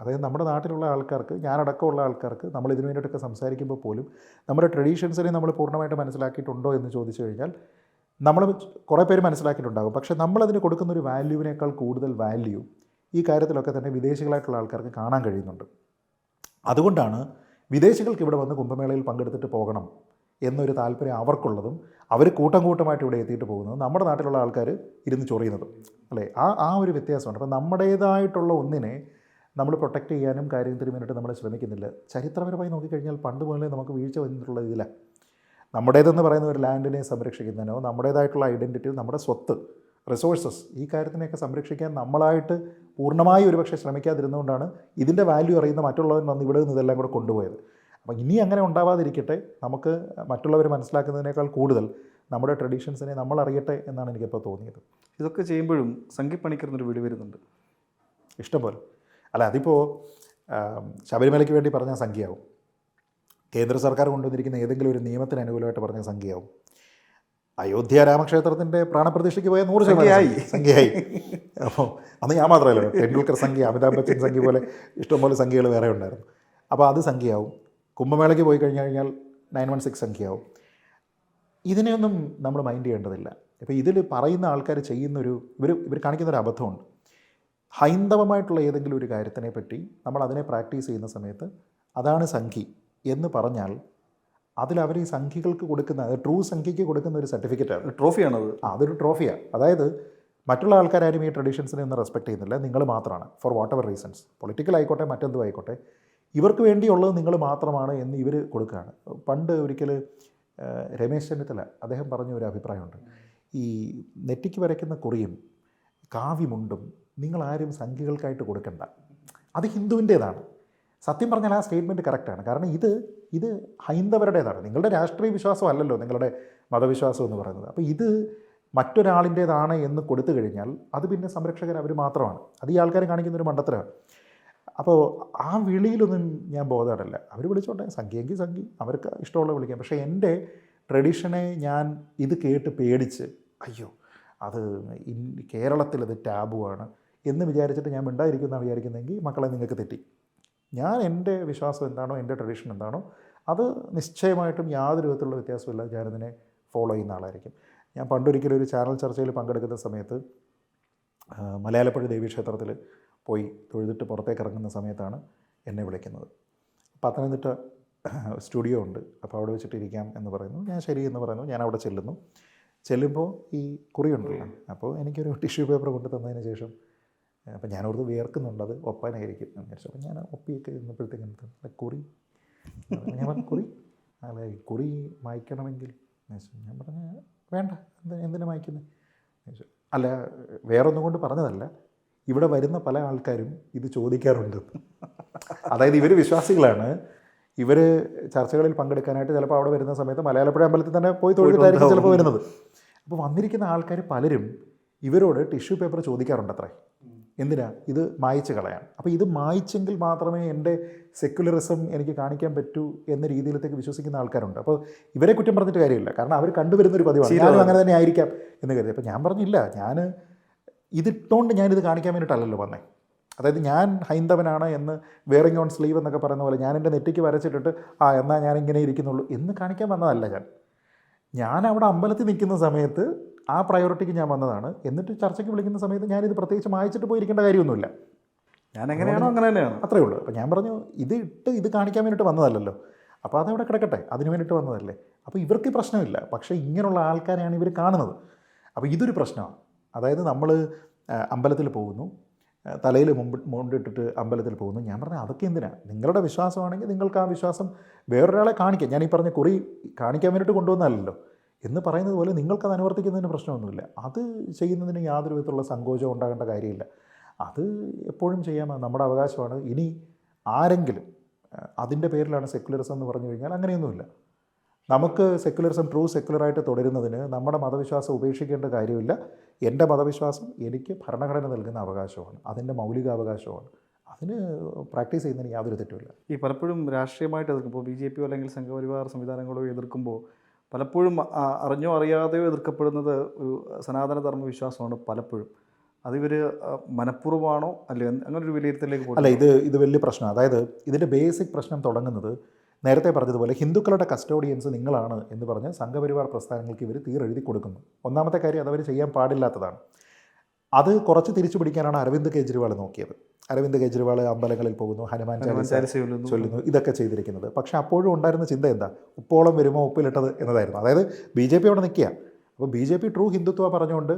അതായത് നമ്മുടെ നാട്ടിലുള്ള ആൾക്കാർക്ക് ഞാനടക്കമുള്ള ആൾക്കാർക്ക് നമ്മൾ ഇതിനു വേണ്ടിയിട്ടൊക്കെ സംസാരിക്കുമ്പോൾ പോലും നമ്മുടെ ട്രഡീഷൻസിനെ നമ്മൾ പൂർണമായിട്ട് മനസ്സിലാക്കിയിട്ടുണ്ടോ എന്ന് ചോദിച്ചു കഴിഞ്ഞാൽ നമ്മൾ കുറേ പേര് മനസ്സിലാക്കിയിട്ടുണ്ടാകും. പക്ഷേ നമ്മളതിന് കൊടുക്കുന്ന ഒരു വാല്യൂവിനേക്കാൾ കൂടുതൽ വാല്യൂ ഈ കാര്യത്തിലൊക്കെ തന്നെ വിദേശികളായിട്ടുള്ള ആൾക്കാർക്ക് കാണാൻ കഴിയുന്നുണ്ട്. അതുകൊണ്ടാണ് വിദേശികൾക്ക് ഇവിടെ വന്ന് കുംഭമേളയിൽ പങ്കെടുത്തിട്ട് പോകണം എന്നൊരു താല്പര്യം അവർക്കുള്ളതും അവർ കൂട്ടം കൂട്ടമായിട്ട് ഇവിടെ എത്തിയിട്ട് പോകുന്നതും നമ്മുടെ നാട്ടിലുള്ള ആൾക്കാർ ഇരുന്ന് ചൊറിയുന്നതും അല്ലേ? ആ ആ ഒരു വ്യത്യാസമുണ്ട്. അപ്പം നമ്മുടേതായിട്ടുള്ള ഒന്നിനെ നമ്മൾ പ്രൊട്ടക്റ്റ് ചെയ്യാനും കാര്യത്തിന് വേണ്ടിയിട്ട് നമ്മൾ ശ്രമിക്കുന്നില്ല. ചരിത്രപരമായി നോക്കിക്കഴിഞ്ഞാൽ പണ്ട് മുതലേ നമുക്ക് വീഴ്ച വന്നിട്ടുള്ള ഇതിലാണ് നമ്മുടേതെന്ന് പറയുന്ന ഒരു ലാൻഡിനെ സംരക്ഷിക്കുന്നതിനോ നമ്മുടേതായിട്ടുള്ള ഐഡന്റിറ്റി നമ്മുടെ സ്വത്ത് റിസോഴ്സസ് ഈ കാര്യത്തിനെയൊക്കെ സംരക്ഷിക്കാൻ നമ്മളായിട്ട് പൂർണമായി ഒരുപക്ഷെ ശ്രമിക്കാതിരുന്നുകൊണ്ടാണ് ഇതിന്റെ വാല്യൂ അറിയുന്ന മറ്റുള്ളവൻ വന്ന് ഇവിടെ നിന്ന് ഇതെല്ലാം കൂടെ കൊണ്ടുപോയത്. അപ്പോൾ ഇനി അങ്ങനെ ഉണ്ടാവാതിരിക്കട്ടെ. നമുക്ക് മറ്റുള്ളവർ മനസ്സിലാക്കുന്നതിനേക്കാൾ കൂടുതൽ നമ്മുടെ ട്രഡീഷൻസിനെ നമ്മൾ അറിയട്ടെ എന്നാണ് എനിക്കിപ്പോൾ തോന്നിയത്. ഇതൊക്കെ ചെയ്യുമ്പോഴും സംഗീത് പണിക്കറിനൊരു വീട് വരുന്നുണ്ട്. ഇഷ്ടംപോലെ. അല്ല അതിപ്പോൾ ശബരിമലയ്ക്ക് വേണ്ടി പറഞ്ഞ സംഖ്യയാവും. കേന്ദ്ര സർക്കാർ കൊണ്ടുവന്നിരിക്കുന്ന ഏതെങ്കിലും ഒരു നിയമത്തിന് അനുകൂലമായിട്ട് പറഞ്ഞ സംഖ്യയാവും. അയോധ്യ രാമക്ഷേത്രത്തിന്റെ പ്രാണപ്രതിഷ്ഠയ്ക്ക് പോയ നൂറ് സംഖ്യയായി. സംഖ്യയായി. അപ്പോൾ അന്ന് ഞാൻ മാത്രമല്ല ടെണ്ടുൽക്കർ സംഖ്യ അമിതാഭ് ബച്ചൻ സംഖ്യ പോലെ ഇഷ്ടംപോലെ സംഖ്യകൾ വേറെ ഉണ്ടായിരുന്നു. അപ്പോൾ അത് സംഖ്യയാവും. കുംഭമേളയ്ക്ക് പോയി കഴിഞ്ഞു കഴിഞ്ഞാൽ നയൻ വൺ സിക്സ് സംഖ്യയാവും. ഇതിനെയൊന്നും നമ്മൾ മൈൻഡ് ചെയ്യേണ്ടതില്ല. ഇപ്പോൾ ഇതിൽ പറയുന്ന ആൾക്കാർ ചെയ്യുന്നൊരു ഇവർ ഇവർ കാണിക്കുന്നൊരു അബദ്ധമുണ്ട്. ഹൈന്ദവമായിട്ടുള്ള ഏതെങ്കിലും ഒരു കാര്യത്തിനെ പറ്റി നമ്മൾ അതിനെ പ്രാക്ടീസ് ചെയ്യുന്ന സമയത്ത് അതാണ് സംഖി എന്ന് പറഞ്ഞാൽ അതിൽ അവർ ഈ സംഖ്യകൾക്ക് കൊടുക്കുന്ന ട്രൂ സംഖ്യയ്ക്ക് കൊടുക്കുന്ന ഒരു സർട്ടിഫിക്കറ്റാണ് ട്രോഫിയാണത് ആ അതൊരു ട്രോഫിയാണ് അതായത് മറ്റുള്ള ആൾക്കാരും ഈ ട്രഡീഷൻസിനെ ഒന്നും റെസ്പെക്ട് ചെയ്യുന്നില്ല. നിങ്ങൾ മാത്രമാണ്. For whatever reasons political ആയിക്കോട്ടെ മറ്റെന്തും ആയിക്കോട്ടെ. ഇവർക്ക് വേണ്ടിയുള്ളത് നിങ്ങൾ മാത്രമാണ് എന്ന് ഇവർ കൊടുക്കുകയാണ്. പണ്ട് ഒരിക്കൽ രമേശ് ചെന്നിത്തല അദ്ദേഹം പറഞ്ഞ ഒരു അഭിപ്രായമുണ്ട്. ഈ നെറ്റിക്ക് വരയ്ക്കുന്ന കുറിയും കാവ്യമുണ്ടും നിങ്ങളാരും സംഖ്യകൾക്കായിട്ട് കൊടുക്കണ്ട. അത് ഹിന്ദുവിന്റേതാണ്. സത്യം പറഞ്ഞാൽ ആ സ്റ്റേറ്റ്മെന്റ് കറക്റ്റാണ്. കാരണം ഇത് ഇത് ഹൈന്ദവരുടേതാണ്. നിങ്ങളുടെ രാഷ്ട്രീയ വിശ്വാസം അല്ലല്ലോ നിങ്ങളുടെ മതവിശ്വാസം എന്ന് പറയുന്നത്. അപ്പോൾ ഇത് മറ്റൊരാളിന്റേതാണ് എന്ന് കൊടുത്തു കഴിഞ്ഞാൽ അത് പിന്നെ സംരക്ഷകർ അവർ മാത്രമാണ്. അത് ഈ ആൾക്കാർ കാണിക്കുന്ന ഒരു മണ്ടത്തരമാണ്. അപ്പോൾ ആ വിളിയിലൊന്നും ഞാൻ ബോധമല്ല അവർ വിളിച്ചോട്ടെ. സംഖ്യയെങ്കിൽ സംഖ്യ. അവർക്ക് ഇഷ്ടമുള്ള വിളിക്കാം. പക്ഷേ എന്റെ ട്രഡീഷനെ ഞാൻ ഇത് കേട്ട് പേടിച്ച് അയ്യോ അത് കേരളത്തിൽ അത് ടാബുവാണ് എന്ന് വിചാരിച്ചിട്ട് ഞാൻ മിണ്ടായിരിക്കുന്ന വിചാരിക്കുന്നെങ്കിൽ മക്കളെ നിങ്ങൾക്ക് തെറ്റി. ഞാൻ എന്റെ വിശ്വാസം എന്താണോ എന്റെ ട്രഡീഷൻ എന്താണോ അത് നിശ്ചയമായിട്ടും യാതൊരു വിധത്തിലുള്ള വ്യത്യാസമില്ല ഞാനതിനെ ഫോളോ ചെയ്യുന്ന ആളായിരിക്കും. ഞാൻ പണ്ടൊരിക്കലും ഒരു ചാനൽ ചർച്ചയിൽ പങ്കെടുക്കുന്ന സമയത്ത് മലയാളപ്പുഴ ദേവീക്ഷേത്രത്തിൽ പോയി തൊഴുതിട്ട് പുറത്തേക്ക് ഇറങ്ങുന്ന സമയത്താണ് എന്നെ വിളിക്കുന്നത്. പത്തനംതിട്ട സ്റ്റുഡിയോ ഉണ്ട്. അപ്പോൾ അവിടെ വെച്ചിട്ടിരിക്കാം എന്ന് പറയുന്നു. ഞാൻ ശരി എന്ന് പറയുന്നു. ഞാൻ അവിടെ ചെല്ലുന്നു. ചെല്ലുമ്പോൾ ഈ കുറി ഉണ്ടല്ലോ. അപ്പോൾ എനിക്കൊരു ടിഷ്യൂ പേപ്പർ കൊണ്ട് തന്നതിന് ശേഷം അപ്പോൾ ഞാനോർത്ത് വിയർക്കുന്നുണ്ട്. അത് ഒപ്പാനായിരിക്കും എന്ന് വിചാരിച്ചു. അപ്പോൾ ഞാൻ ഒപ്പിയൊക്കെ ഇരുന്നപ്പോഴത്തേക്കും കുറി. ഞാൻ പറഞ്ഞു കുറി? അല്ല കുറി മായ്ക്കണമെങ്കിൽ. ഞാൻ പറഞ്ഞു വേണ്ട. എന്ത് എന്തിനാ മായ്ക്കുന്നത് അല്ല വേറൊന്നും കൊണ്ട് പറഞ്ഞതല്ല. ഇവിടെ വരുന്ന പല ആൾക്കാരും ഇത് ചോദിക്കാറുണ്ട്. അതായത് ഇവർ വിശ്വാസികളാണ്. ഇവർ ചർച്ചകളിൽ പങ്കെടുക്കാനായിട്ട് ചിലപ്പോൾ അവിടെ വരുന്ന സമയത്ത് മലയാളപ്പുഴ അമ്പലത്തിൽ തന്നെ പോയി തൊഴിലായിരിക്കും ചിലപ്പോൾ വരുന്നത്. അപ്പോൾ വന്നിരിക്കുന്ന ആൾക്കാർ പലരും ഇവരോട് ടിഷ്യൂ പേപ്പർ ചോദിക്കാറുണ്ട് അത്രേ എന്തിനാ? ഇത് മായ്ച്ച് കളയാൻ. അപ്പോൾ ഇത് മായ്ച്ചെങ്കിൽ മാത്രമേ എന്റെ സെക്യുലറിസം എനിക്ക് കാണിക്കാൻ പറ്റൂ എന്ന രീതിയിലത്തേക്ക് വിശ്വസിക്കുന്ന ആൾക്കാരുണ്ട്. അപ്പോൾ ഇവരെ കുറ്റം പറഞ്ഞിട്ട് കാര്യമില്ല. കാരണം അവർ കണ്ടുവരുന്ന ഒരു പതിവാണ്. ഞാനും അങ്ങനെ തന്നെ ആയിരിക്കാം എന്ന് കരുതി. അപ്പോൾ ഞാൻ പറഞ്ഞില്ല. ഞാൻ ഇതിട്ടുകൊണ്ട് ഞാനിത് കാണിക്കാൻ വേണ്ടിയിട്ടല്ലല്ലോ വന്നേ. അതായത് ഞാൻ ഹൈന്ദവനാണ് എന്ന് വേറിങ് ഓൺ സ്ലീവ് എന്നൊക്കെ പറയുന്ന പോലെ ഞാൻ എന്റെ നെറ്റിക്ക് വരച്ചിട്ടിട്ട് ആ എന്നാൽ ഞാൻ ഇങ്ങനെ ഇരിക്കുന്നുള്ളൂ എന്ന് കാണിക്കാൻ വന്നതല്ല ഞാൻ. ഞാൻ അവിടെ അമ്പലത്തിൽ നിൽക്കുന്ന സമയത്ത് ആ പ്രയോറിറ്റിക്ക് ഞാൻ വന്നതാണ്. എന്നിട്ട് ചർച്ചയ്ക്ക് വിളിക്കുന്ന സമയത്ത് ഞാനിത് പ്രത്യേകിച്ച് മായച്ചിട്ട് പോയിരിക്കേണ്ട കാര്യമൊന്നുമില്ല. ഞാൻ എങ്ങനെയാണോ അങ്ങനെ തന്നെയാണ്? അത്രേ ഉള്ളൂ. അപ്പോൾ ഞാൻ പറഞ്ഞു ഇത് ഇട്ട് ഇത് കാണിക്കാൻ വേണ്ടിയിട്ട് വന്നതല്ലല്ലോ. അപ്പോൾ അതവിടെ കിടക്കട്ടെ. അതിന് വേണ്ടിയിട്ട് വന്നതല്ലേ? അപ്പോൾ ഇവർക്ക് പ്രശ്നമില്ല. പക്ഷേ ഇങ്ങനെയുള്ള ആൾക്കാരെയാണ് ഇവർ കാണുന്നത്. അപ്പോൾ ഇതൊരു പ്രശ്നമാണ്. അതായത് നമ്മൾ അമ്പലത്തിൽ പോകുന്നു. തലയിൽ മുമ്പ് മുണ്ടിട്ടിട്ട് അമ്പലത്തിൽ പോകുന്നു. ഞാൻ പറഞ്ഞു അതൊക്കെ എന്തിനാണ് നിങ്ങളുടെ വിശ്വാസമാണെങ്കിൽ നിങ്ങൾക്ക് ആ വിശ്വാസം വേറൊരാളെ കാണിക്കാം. ഞാൻ ഈ പറഞ്ഞ കുറി കാണിക്കാൻ വേണ്ടിയിട്ട് കൊണ്ടുവന്നതല്ലല്ലോ. എന്ന് പറയുന്നത് പോലെ നിങ്ങൾക്കത് അനുവർത്തിക്കുന്നതിന് പ്രശ്നമൊന്നുമില്ല. അത് ചെയ്യുന്നതിന് യാതൊരു വിധത്തിലുള്ള സങ്കോചം ഉണ്ടാകേണ്ട കാര്യമില്ല. അത് എപ്പോഴും ചെയ്യാൻ നമ്മുടെ അവകാശമാണ്. ഇനി ആരെങ്കിലും അതിന്റെ പേരിലാണ് സെക്യുലറിസം എന്ന് പറഞ്ഞു കഴിഞ്ഞാൽ അങ്ങനെയൊന്നുമില്ല. നമുക്ക് സെക്യുലറിസം ട്രൂ സെക്യുലറായിട്ട് തുടരുന്നതിന് നമ്മുടെ മതവിശ്വാസം ഉപേക്ഷിക്കേണ്ട കാര്യമില്ല. എന്റെ മതവിശ്വാസം എനിക്ക് ഭരണഘടന നൽകുന്ന അവകാശമാണ്. അതിന്റെ മൗലിക അവകാശമാണ് അതിന് പ്രാക്ടീസ് ചെയ്യുന്നതിന് യാതൊരു തെറ്റുമില്ല. ഈ പലപ്പോഴും രാഷ്ട്രീയമായിട്ട് എതിർക്കുമ്പോൾ ബി ജെ പിയോ അല്ലെങ്കിൽ സംഘപരിവാർ സംവിധാനങ്ങളോ എതിർക്കുമ്പോൾ പലപ്പോഴും അറിഞ്ഞോ അറിയാതെയോ എതിർക്കപ്പെടുന്നത് ഒരു സനാതന ധർമ്മ വിശ്വാസമാണ് പലപ്പോഴും അതിവർ മനഃപൂർവമാണോ? അല്ലെ അങ്ങനെ ഒരു വിലയിരുത്തലിലേക്ക് അല്ല ഇത് ഇത് വലിയ പ്രശ്നമാണ്. അതായത് ഇതിന്റെ ബേസിക് പ്രശ്നം തുടങ്ങുന്നത് നേരത്തെ പറഞ്ഞതുപോലെ ഹിന്ദുക്കളുടെ കസ്റ്റോഡിയൻസ് നിങ്ങളാണ് എന്ന് പറഞ്ഞ് സംഘപരിവാർ പ്രസ്ഥാനങ്ങൾക്ക് ഇവർ തീരെഴുതി കൊടുക്കുന്നു. ഒന്നാമത്തെ കാര്യം അതവർ ചെയ്യാൻ പാടില്ലാത്തതാണ്. അത് കുറച്ച് തിരിച്ചു പിടിക്കാനാണ് അരവിന്ദ് കെജ്രിവാൾ നോക്കിയത്. അരവിന്ദ് കെജ്രിവാൾ അമ്പലങ്ങളിൽ പോകുന്നു ഹനുമാൻ ചാലിസ ചൊല്ലുന്നു. ഇതൊക്കെ ചെയ്തിരിക്കുന്നത്. പക്ഷേ അപ്പോഴും ഉണ്ടായിരുന്ന ചിന്ത എന്താ? ഉപ്പോളം വരുമോ ഉപ്പിലിട്ടത് എന്നതായിരുന്നു. അതായത് ബി ജെ പി അവിടെ നിൽക്കുക. അപ്പോൾ B J P true Hindutva പറഞ്ഞുകൊണ്ട്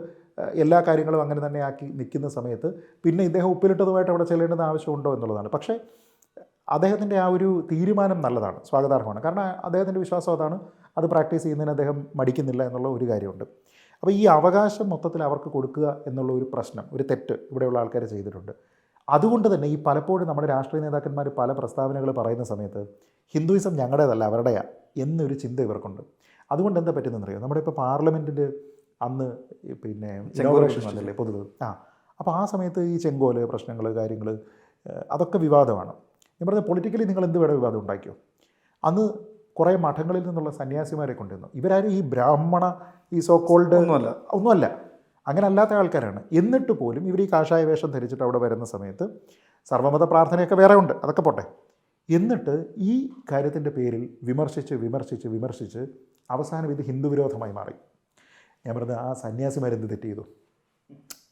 എല്ലാ കാര്യങ്ങളും അങ്ങനെ തന്നെ ആക്കി നിൽക്കുന്ന സമയത്ത് പിന്നെ ഇദ്ദേഹം ഉപ്പിലിട്ടതുമായിട്ട് അവിടെ ചെല്ലേണ്ടുന്ന ആവശ്യമുണ്ടോ എന്നുള്ളതാണ്. പക്ഷേ അദ്ദേഹത്തിന്റെ ആ ഒരു തീരുമാനം നല്ലതാണ് സ്വാഗതാർഹമാണ്. കാരണം അദ്ദേഹത്തിന്റെ വിശ്വാസം അതാണ് അത് പ്രാക്ടീസ് ചെയ്യുന്നതിന് അദ്ദേഹം മടിക്കുന്നില്ല എന്നുള്ള ഒരു കാര്യമുണ്ട്. അപ്പോൾ ഈ അവകാശം മൊത്തത്തിൽ അവർക്ക് കൊടുക്കുക എന്നുള്ള ഒരു പ്രശ്നം ഒരു തെറ്റ് ഇവിടെയുള്ള ആൾക്കാർ ചെയ്തിട്ടുണ്ട്. അതുകൊണ്ട് തന്നെ ഈ പലപ്പോഴും നമ്മുടെ രാഷ്ട്രീയ നേതാക്കന്മാർ പല പ്രസ്താവനകൾ പറയുന്ന സമയത്ത് ഹിന്ദുയിസം ഞങ്ങളുടേതല്ല അവരുടെയാ എന്നൊരു ചിന്ത ഇവർക്കുണ്ട്. അതുകൊണ്ട് എന്താ പറ്റുന്നതെന്നറിയോ നമ്മുടെ ഇപ്പോൾ പാർലമെന്റിൽ അന്ന് പിന്നെ ഇനോഗ്രേഷൻ വന്നില്ലേ? പൊതുവ്? ആ അപ്പോൾ ആ സമയത്ത് ഈ ചെങ്കോൽ പ്രശ്നങ്ങൾ കാര്യങ്ങൾ അതൊക്കെ വിവാദമാണ്. ഞാൻ പറഞ്ഞ പൊളിറ്റിക്കലി നിങ്ങൾ എന്ത് വേണം വിവാദം ഉണ്ടാക്കിയോ അന്ന് കുറേ മഠങ്ങളിൽ നിന്നുള്ള സന്യാസിമാരെ കൊണ്ടുവന്നു. ഇവരാരും ഈ ബ്രാഹ്മണ ഈ സോ കോൾഡ് ഒന്നുമല്ല. ഒന്നുമല്ല. അങ്ങനെ അല്ലാത്ത ആൾക്കാരാണ്. എന്നിട്ട് പോലും ഇവർ ഈ കാഷായ വേഷം ധരിച്ചിട്ട് അവിടെ വരുന്ന സമയത്ത് സർവമത പ്രാർത്ഥനയൊക്കെ വേറെ ഉണ്ട്. അതൊക്കെ പോട്ടെ. എന്നിട്ട് ഈ കാര്യത്തിന്റെ പേരിൽ വിമർശിച്ച് വിമർശിച്ച് വിമർശിച്ച് അവസാനം ഇത് ഹിന്ദു വിരോധമായി മാറി. ഞാൻ പറഞ്ഞത് ആ സന്യാസിമാരെന്ത് തെറ്റ് ചെയ്തു?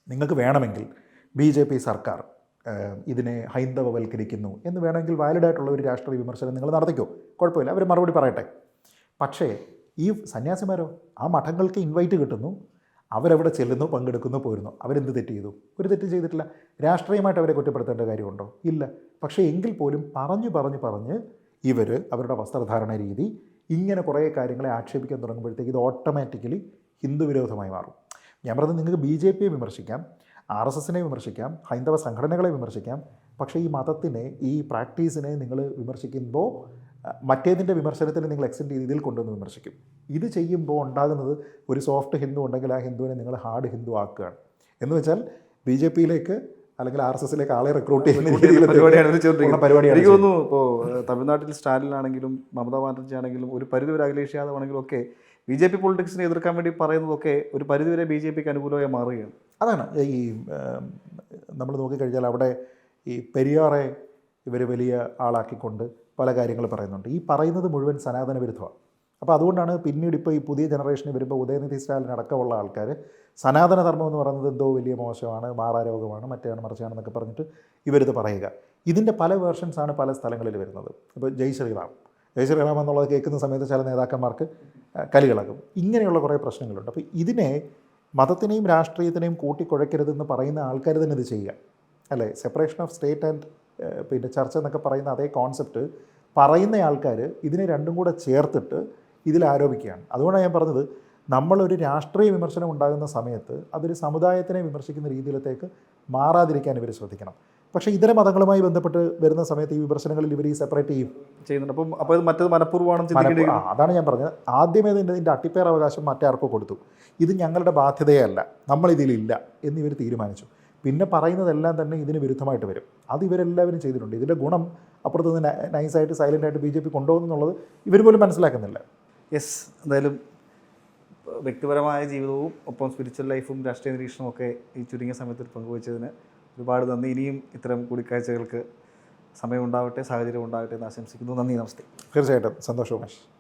നിങ്ങൾക്ക് വേണമെങ്കിൽ ബി ജെ പി സർക്കാർ ഇതിനെ ഹൈന്ദവവൽക്കരിക്കുന്നു എന്ന് വേണമെങ്കിൽ വാലിഡായിട്ടുള്ള ഒരു രാഷ്ട്രീയ വിമർശനം നിങ്ങൾ നടത്തിക്കോ. കുഴപ്പമില്ല. അവർ മറുപടി പറയട്ടെ. പക്ഷേ ഈ സന്യാസിമാരോ ആ മഠങ്ങൾക്ക് ഇൻവൈറ്റ് കിട്ടുന്നു. അവരവിടെ ചെല്ലുന്നു പങ്കെടുക്കുന്നു പോരുന്നു. അവരെന്ത് തെറ്റ് ചെയ്തു? ഒരു തെറ്റ് ചെയ്തിട്ടില്ല. രാഷ്ട്രീയമായിട്ട് അവരെ കുറ്റപ്പെടുത്തേണ്ട കാര്യമുണ്ടോ? ഇല്ല. പക്ഷേ എങ്കിൽ പോലും പറഞ്ഞു പറഞ്ഞു പറഞ്ഞ് ഇവർ അവരുടെ വസ്ത്രധാരണ രീതി ഇങ്ങനെ കുറേ കാര്യങ്ങളെ ആക്ഷേപിക്കാൻ തുടങ്ങുമ്പോഴത്തേക്ക് ഇത് ഓട്ടോമാറ്റിക്കലി ഹിന്ദു വിരോധമായി മാറും. ഞാൻ പറഞ്ഞത് നിങ്ങൾക്ക് ബി ജെ പിയെ വിമർശിക്കാം. ആർ എസ് എസിനെ വിമർശിക്കാം ഹൈന്ദവ സംഘടനകളെ വിമർശിക്കാം. പക്ഷേ ഈ മതത്തിനെ ഈ പ്രാക്ടീസിനെ നിങ്ങൾ വിമർശിക്കുമ്പോൾ മറ്റേതിന്റെ വിമർശനത്തിന് നിങ്ങൾ എക്സ്റ്റെൻഡ് ചെയ്ത് ഇതിൽ കൊണ്ടുവന്ന് വിമർശിക്കും. ഇത് ചെയ്യുമ്പോൾ ഉണ്ടാകുന്നത് ഒരു സോഫ്റ്റ് ഹിന്ദു ഉണ്ടെങ്കിൽ ആ ഹിന്ദുവിനെ നിങ്ങൾ ഹാർഡ് ഹിന്ദു ആക്കുകയാണ് എന്ന് വെച്ചാൽ ബി ജെ പിയിലേക്ക് അല്ലെങ്കിൽ ആർ എസ് എസിലേക്ക് ആളെ റിക്രൂട്ട് ചെയ്യുന്ന പരിപാടിയാണ് എനിക്ക് തോന്നുന്നു ഇപ്പോൾ തമിഴ്നാട്ടിൽ സ്റ്റാലിനാണെങ്കിലും മമതാ ബാനർജി ആണെങ്കിലും ഒരു പരിധിവരെ അഖിലേഷ് യാദവ് ആണെങ്കിലും ഒക്കെ ബി ജെ പി പൊളിറ്റിക്സിനെ എതിർക്കാൻ വേണ്ടി പറയുന്നതൊക്കെ ഒരു പരിധിവരെ ബി ജെ പിക്ക് അനുകൂലമായി മാറുകയാണ്. അതാണ് ഈ നമ്മൾ നോക്കിക്കഴിഞ്ഞാൽ അവിടെ ഈ പെരിയാറെ ഇവർ വലിയ ആളാക്കിക്കൊണ്ട് പല കാര്യങ്ങൾ പറയുന്നുണ്ട്. ഈ പറയുന്നത് മുഴുവൻ സനാതന വിരുദ്ധമാണ്. അപ്പോൾ അതുകൊണ്ടാണ് പിന്നീട് ഇപ്പോൾ ഈ പുതിയ ജനറേഷന് വരുമ്പോൾ ഉദയനിധി സ്റ്റാലിൻ അടക്കമുള്ള ആൾക്കാർ സനാതന ധർമ്മം എന്ന് പറയുന്നത് എന്തോ വലിയ മോശമാണ് മാറാരോഗമാണ് മറ്റേയാണ് മറിച്ചാണെന്നൊക്കെ പറഞ്ഞിട്ട് ഇവരിത് പറയുക. ഇതിന്റെ പല വേർഷൻസാണ് പല സ്ഥലങ്ങളിൽ വരുന്നത്. ഇപ്പോൾ ജയ് ശ്രീറാം. ജയ് ശ്രീറാം എന്നുള്ളത് കേൾക്കുന്ന സമയത്ത് ചില നേതാക്കന്മാർക്ക് കലികളാകും. ഇങ്ങനെയുള്ള കുറേ പ്രശ്നങ്ങളുണ്ട്. അപ്പോൾ ഇതിനെ മതത്തിനെയും രാഷ്ട്രീയത്തിനെയും കൂട്ടിക്കുഴയ്ക്കരുതെന്ന് പറയുന്ന ആൾക്കാർ തന്നെ ഇത് ചെയ്യുക. അല്ലേ? സെപ്പറേഷൻ ഓഫ് സ്റ്റേറ്റ് ആൻഡ് പിന്നെ ചർച്ച എന്നൊക്കെ പറയുന്ന അതേ കോൺസെപ്റ്റ് പറയുന്ന ആൾക്കാർ ഇതിനെ രണ്ടും കൂടെ ചേർത്തിട്ട് ഇതിൽ ആരോപിക്കുകയാണ്. അതുകൊണ്ടാണ് ഞാൻ പറഞ്ഞത് നമ്മളൊരു രാഷ്ട്രീയ വിമർശനം ഉണ്ടാകുന്ന സമയത്ത് അതൊരു സമുദായത്തിനെ വിമർശിക്കുന്ന രീതിയിലത്തേക്ക് മാറാതിരിക്കാൻ ഇവർ ശ്രദ്ധിക്കണം. പക്ഷേ ഇതര മതങ്ങളുമായി ബന്ധപ്പെട്ട് വരുന്ന സമയത്ത് ഈ വിമർശനങ്ങളിൽ ഇവർ ഈ സെപ്പറേറ്റ് ചെയ്യും. ചെയ്യുന്നുണ്ട്. അപ്പം അപ്പോൾ ഇത് മറ്റേത് മനഃപൂർവമാണെന്ന് ചിന്തിക്കേണ്ടി അതാണ് ഞാൻ പറഞ്ഞത്. ആദ്യമേ ഇതിന്റെ ഇതിന്റെ അട്ടിപ്പേർ അവകാശം മറ്റാർക്കോ കൊടുത്തു. ഇത് ഞങ്ങളുടെ ബാധ്യതയല്ല. നമ്മളിതിലില്ല എന്ന് ഇവർ തീരുമാനിച്ചു. പിന്നെ പറയുന്നതെല്ലാം തന്നെ ഇതിന് വിരുദ്ധമായിട്ട് വരും. അത് ഇവരെല്ലാവരും ചെയ്തിട്ടുണ്ട്. ഇതിന്റെ ഗുണം അപ്പുറത്ത് നിന്ന് നൈസായിട്ട് സൈലന്റായിട്ട് ബി ജെ പി കൊണ്ടുപോകുന്നുള്ളത് ഇവർ പോലും മനസ്സിലാക്കുന്നില്ല. യെസ് എന്തായാലും വ്യക്തിപരമായ ജീവിതവും ഒപ്പം സ്പിരിച്വൽ ലൈഫും രാഷ്ട്രീയ നിരീക്ഷണവും ഒക്കെ ഈ ചുരുങ്ങിയ സമയത്തിൽ പങ്കുവച്ചതിന് ഒരുപാട് നന്ദി. ഇനിയും ഇത്തരം കൂടിക്കാഴ്ചകൾക്ക് സമയമുണ്ടാവട്ടെ സാഹചര്യം ഉണ്ടാവട്ടെ എന്ന് ആശംസിക്കുന്നു. നന്ദി നമസ്തേ. തീർച്ചയായിട്ടും. സന്തോഷം ഉമേഷ്.